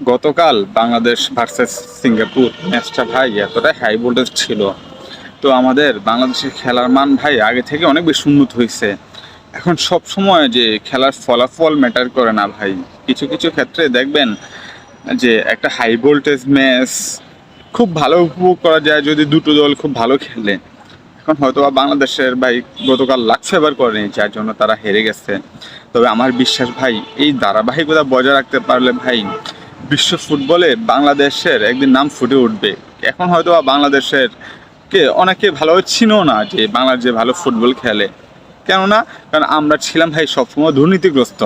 গতকাল Bangladesh versus Singapore ম্যাচটা ভাই এতটাই হাই ভোল্টেজ ছিল। তো আমাদের বাংলাদেশের খেলার মান ভাই আগে থেকে অনেক বেশি উন্নত হয়েছে। এখন সব সময় যে খেলার ফলাফল ম্যাটার করে না ভাই। কিছু কিছু ক্ষেত্রে দেখবেন যে একটা হাই ভোল্টেজ ম্যাচ খুব ভালো উপভোগ করা যায় যদি দুটো দল খুব ভালো খেলে। এখন হয়তো বাংলাদেশের ভাই গতকাল লাখ ফেভার করেনি, যার জন্য তারা হেরে গেছে। তবে আমার বিশ্বাস ভাই, এই ধারাবাহিকতা বজায় রাখতে পারলে ভাই বিশ্ব ফুটবলে বাংলাদেশের একদিন নাম ফুটে উঠবে। এখন হয়তো বাংলাদেশের কে অনেকে ভালো চিনো না যে বাংলার যে ভালো ফুটবল খেলে। কেননা, কারণ আমরা ছিলাম ভাই সবসময় দুর্নীতিগ্রস্ত।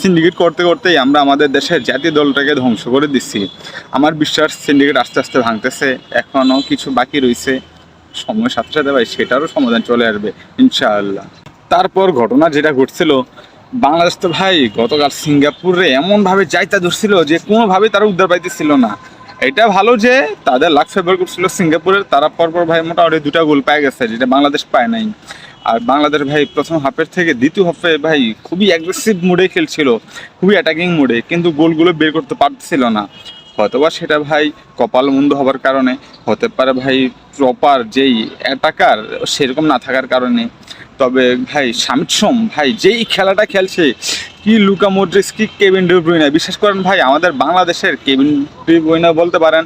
সিন্ডিকেট করতে করতেই আমরা আমাদের দেশের জাতীয় দলটাকে ধ্বংস করে দিচ্ছি। আমার বিশ্বাস সিন্ডিকেট আস্তে আস্তে ভাঙতেছে এখনও কিছু বাকি রয়েছে সময় সাথে সাথে ভাই সেটারও সমাধান চলে আসবে, ইনশাআল্লাহ। তারপর ঘটনা যেটা ঘটছিল বাংলাদেশ তো ভাই, গতকাল সিঙ্গাপুরে এমনভাবে যাইতা ধরছিল যে কোনোভাবেই তারা উদ্ধার পাইতেছিল না। এটা ভালো যে তাদের লাখ ফেভার করছিল সিঙ্গাপুরের তারা পরপর ভাই মোটামুটি দুটা গোল পেয়ে গেছে, যেটা বাংলাদেশ পায় নাই। আর বাংলাদেশ ভাই প্রথম হাফের থেকে দ্বিতীয় হাফে ভাই খুবই অ্যাগ্রেসিভ মোডে খেলছিল, খুবই অ্যাটাকিং মোডে কিন্তু গোলগুলো বের করতে পারছিল না। হয়তোবা সেটা ভাই কপাল মন্দ হবার কারণে, হতে পারে ভাই প্রপার যেই অ্যাটাকার সেরকম না থাকার কারণে। তবে ভাই সামিটসম ভাই, যেই খেলাটা খেলছে, কি লুকা মডরিস কি কেবিন ডিব্রুইনা বিশ্বাস করেন ভাই, আমাদের বাংলাদেশের কেবিন ডিব্রুইনা বলতে পারেন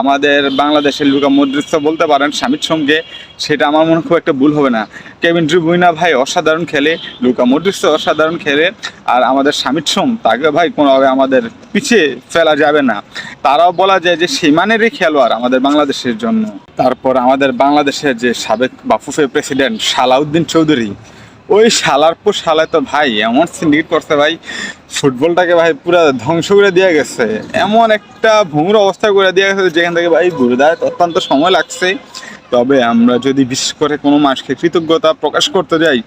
আমাদের বাংলাদেশের লুকা মডরিসও বলতে পারেন সামির সঙ্গে, সেটা আমার মনে খুব একটা ভুল হবে না। কেভিন ড্রিবুইনা ভাই অসাধারণ খেলে, লুকা মডরিসও অসাধারণ খেলে, আর আমাদের সামির সোম, তাকে ভাই কোনোভাবে আমাদের পিছিয়ে ফেলা যাবে না। তারাও বলা যায় যে সীমানেরই খেলোয়াড় আমাদের বাংলাদেশের জন্য। তারপর আমাদের বাংলাদেশের যে সাবেক বাফুফে প্রেসিডেন্ট সালাউদ্দিন চৌধুরী, ওই শালার পর শালায় তো ভাই এমন সিন্ডিকেট করছে ভাই ফুটবলটাকে ভাই পুরো ধ্বংস করে দিয়ে গেছে। এমন একটা ভূমির অবস্থা করে দিয়ে গেছে যেখান থেকে ভাই ঘুরে দাঁড়াতে অত্যন্ত সময় লাগছে। তবে আমরা যদি বিশেষ করে কোনো মানুষকে কৃতজ্ঞতা প্রকাশ করতে যাই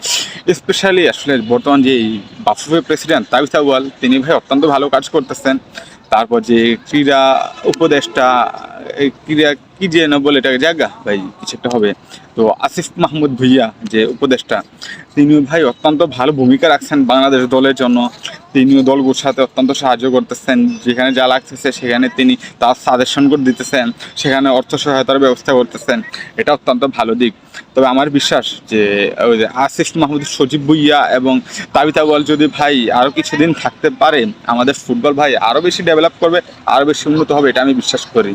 স্পেশালি আসলে বর্তমান যে বাফুফে প্রেসিডেন্ট তাবিথ আউয়াল, তিনি ভাই অত্যন্ত ভালো কাজ করতেছেন। তারপর যে ক্রীড়া উপদেষ্টা ক্রীড়া কি যে না বলে এটাকে, জায়গা ভাই, কিছু একটা হবে। তো আসিফ মাহমুদ ভুইয়া, যে উপদেষ্টা, তিনিও ভাই অত্যন্ত ভালো ভূমিকা রাখছেন বাংলাদেশ দলের জন্য। তিনিও দল গোছাতে অত্যন্ত সাহায্য করতেছেন। যেখানে যা লাগতেছে সেখানে তিনি তার সাজেশন করে দিতেছেন। সেখানে অর্থ সহায়তার ব্যবস্থা করতেছেন। এটা অত্যন্ত ভালো দিক। তবে আমার বিশ্বাস যে, ওই যে আসিফ মাহমুদ, সজীব ভুইয়া এবং তাবিতা বল যদি ভাই আরও কিছুদিন থাকতে পারে, আমাদের ফুটবল ভাই আরও বেশি ডেভেলপ করবে আরও বেশি উন্নত হবে, এটা আমি বিশ্বাস করি।